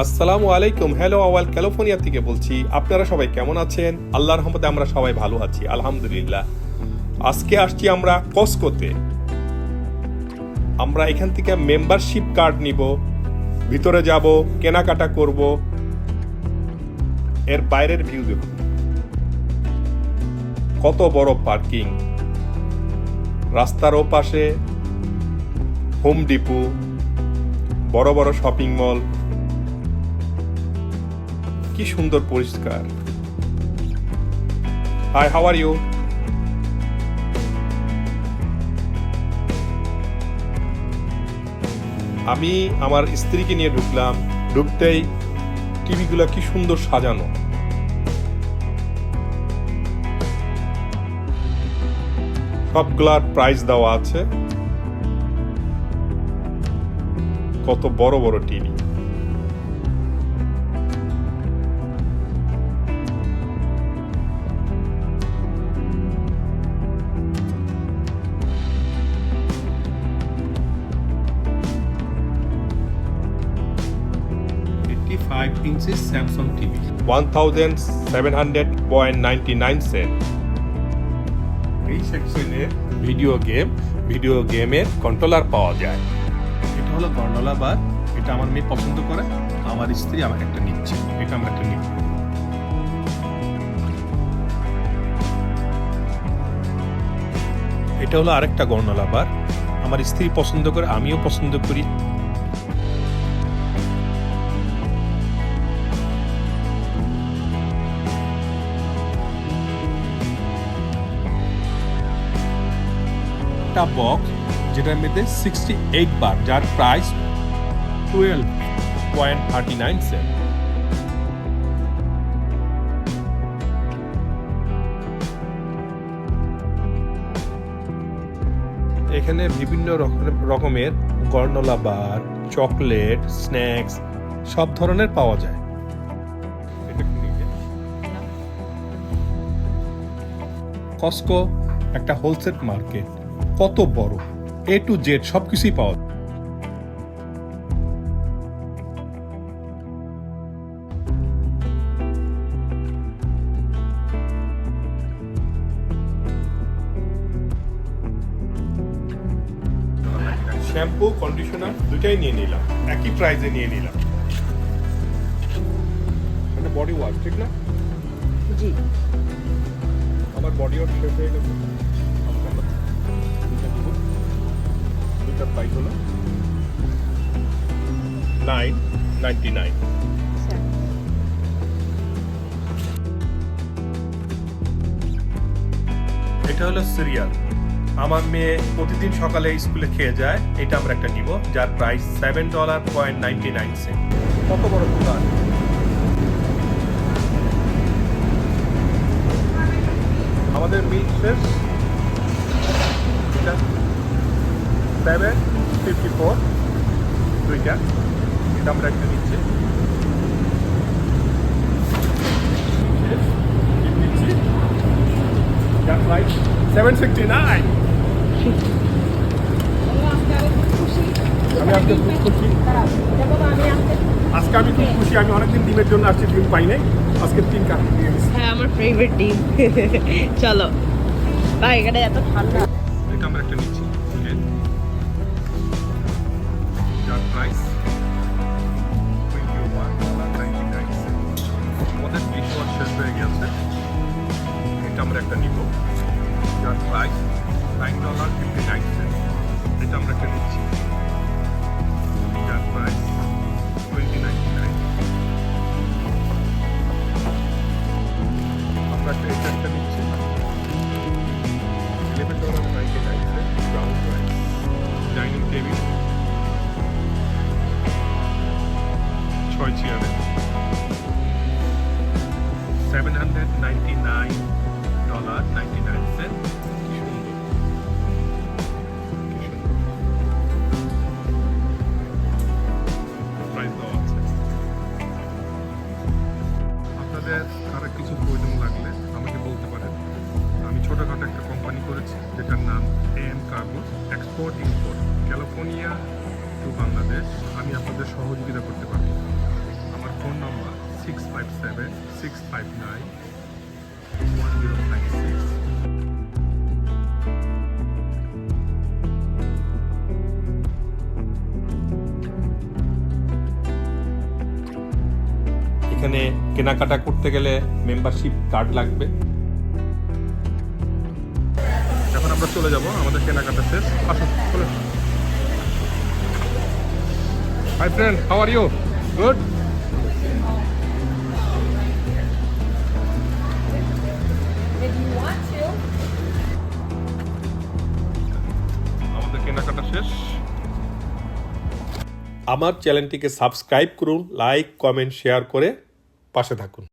আসসালামু আলাইকুম হ্যালো আওয়াল ক্যালিফোর্নিয়া থেকে বলছি, আপনারা সবাই কেমন আছেন? আল্লাহর রহমতে আমরা সবাই ভালো আছি, আলহামদুলিল্লাহ। আজকে আসছি আমরা কসকোতে আমরা এখান থেকে মেম্বারশিপ কার্ড নিব, ভিতরে যাব, কেনাকাটা করব, এর বাইরের ভিউ দেখুন কত বড় পার্কিং রাস্তার ওপাশে হোম ডিপো বড় বড় শপিং মল কি সুন্দর পরিষ্কার। হাই হাউ আর ইউ আমি আমার স্ত্রীকে নিয়ে ঢুকলাম, ঢুকতেই টিভিগুলো কি সুন্দর সাজানো। সবগুলার প্রাইস দেওয়া আছে। কত বড় বড় TV. Fifty-five inches Samsung TV. 1700.99 cent এই সেকশনে ভিডিও গেম ভিডিও গেমের কন্ট্রোলার পাওয়া যায়। এটা হলো গন্ডোলা বার এটা আমার মেয়ে পছন্দ করে আমার স্ত্রী আমাকে একটা নিচ্ছে এটা আমরা একটা নিব। এটা হলো আরেকটা গর্ণলা বার আমার স্ত্রী পছন্দ করে আমিও পছন্দ করি। একটা বক্স যেটার মধ্যে সিক্সটি এইট বার যার price twelve point thirty nine cent এখানে বিভিন্ন রকমের গর্নলা বার চকলেট স্ন্যাক্স সব ধরনের পাওয়া যায়? কস্কো একটা হোলসেল মার্কেট কত বড়? এ টু জেড সবকিছুই পাওয়া যায়। শ্যাম্পু কন্ডিশনার দুটাই নিয়ে নিলাম। একই প্রাইজে নিয়ে নিলাম। মানে বডি ওয়াশ ঠিক না? জি। আমার বডি ওয়াশ শেষ হয়ে গেছে। নাইন নাইন এটা হলো সিরিয়াল। আমার মেয়ে প্রতিদিন সকালে স্কুলে খেয়ে যায়, এটা আমরা একটা নিব, যার price seven dollar point ninety nine cent কত বড় দোকান? আমাদের মিল শেষ। সেভেন ফিফটি ফোর দুইটা। আমরা একটা নিচ্ছি। সেভেন সিক্সটি নাইন আমি আজকে খুব খুশি। আজকে আমি খুব খুশি। আমি অনেকদিন ডিমের জন্য আসছি ডিম পাই নাই। আজকে তিন কাঠ দিয়ে হ্যাঁ আমার ফেভারিট ডিম। চলো। ভাই এখানে এত ঠান্ডা। এটা আমরা একটা নিচ্ছি। Seven hundred ninety nine dollar ninety nine cent আপনাদের আর কিছু প্রয়োজন লাগলে আমাকে বলতে পারেন। আমি ছোটোখাটো একটা কোম্পানি করেছি, যেটার নাম N cargo export import California to Bangladesh আমি আপনাদের সহযোগিতা করতে পারব five seven six five nine one zero five six এখানে কেনাকাটা করতে গেলে মেম্বারশিপ কার্ড লাগবে। এখন আমরা চলে যাব, আমাদের কেনাকাটা শেষ। আসুন চলে hi friend how are you good আমার চ্যানেলটিকে সাবস্ক্রাইব করুন লাইক কমেন্ট শেয়ার করে পাশে থাকুন।